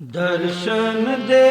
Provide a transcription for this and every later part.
ਦਰਸ਼ਨ ਦੇ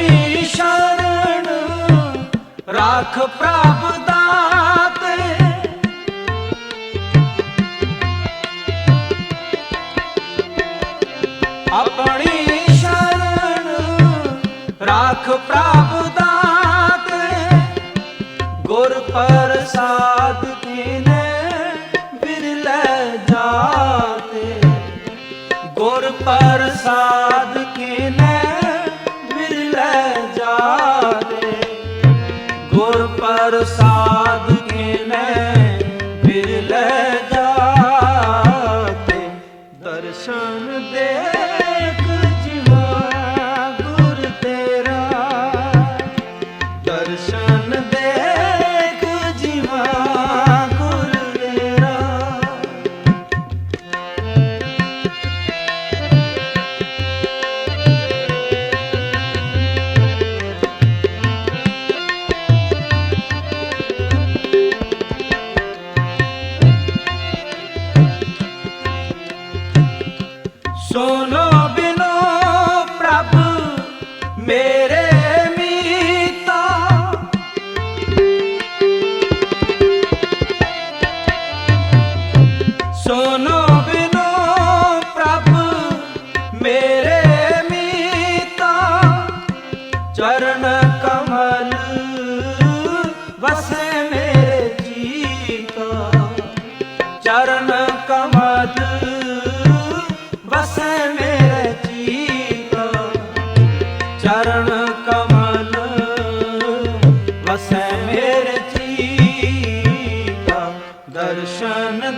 ਮੇਰੀ ਸ਼ਰਨ ਰੱਖ ਪ੍ਰਭ ਦਾਤੇ। ਆਪਣੀ ਸ਼ਰਨ ਰੱਖ ਪ੍ਰਭ ਦਾਤੇ। ਗੁਰ ਪ੍ਰਸਾਦ ਕੀਨੇ ਵਿਰਲੇ ਜਾਤੇ। ਗੁਰ ਪ੍ਰਸਾਦ দরসা ਵਸੇ ਮੇਰੇ ਜੀ ਚਰਨ ਕਮਲ ਵਸੇ ਮੇਰੇ ਜੀ ਚਰਨ ਕਮਲ। ਵਸੇ ਮੇਰੇ ਜੀ ਦਰਸ਼ਨ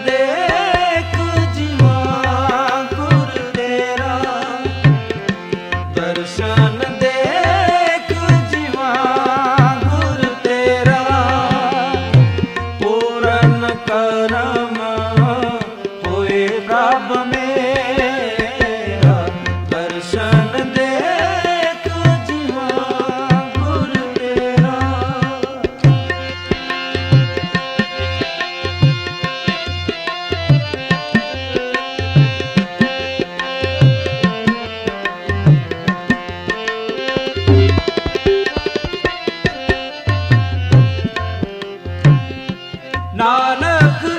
ਕਰਮ ਹੋਏ ਪ੍ਰਭ ਮੇਰਾ ਦਰਸ਼ਨ ਦੇ ਤੁਝਾ ਗੁਰ ਤੇਰਾ। ਨਾਨਕ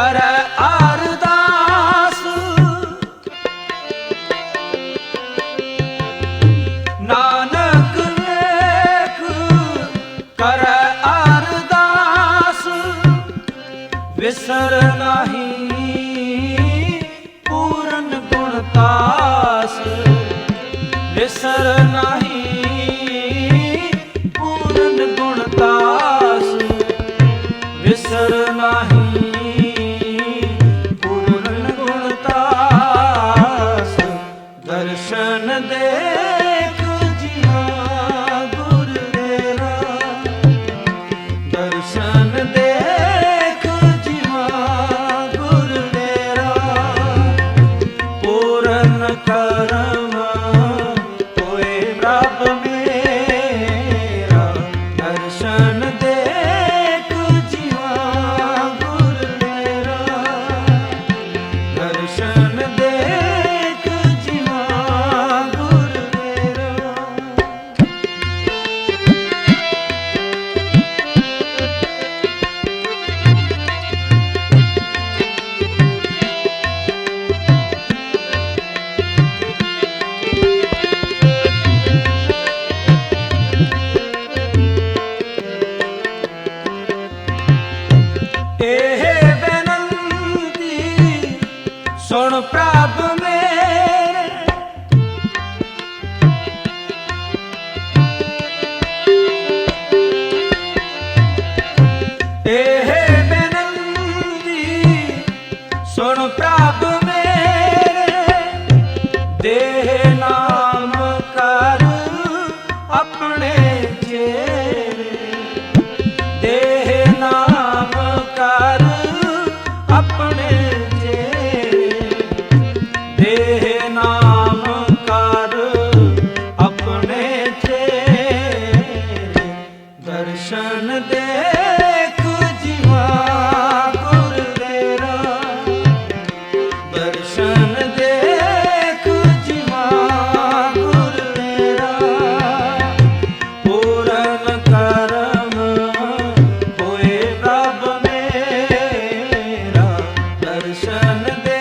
ਕਰ ਅਰਦਾਸ। ਨਾਨਕ ਵੇਖ ਕਰ ਅਰਦਾਸ। ਵਿਸਰ ਨਹੀਂ ਸੁਣ ਪ੍ਰਭ ਨਾਮ ਕਰ ਆਪਣੇ ਜੇਰੇ ਦੇਹ ਨਾਮ ਕਰ ਆਪਣੇ ध्यान दे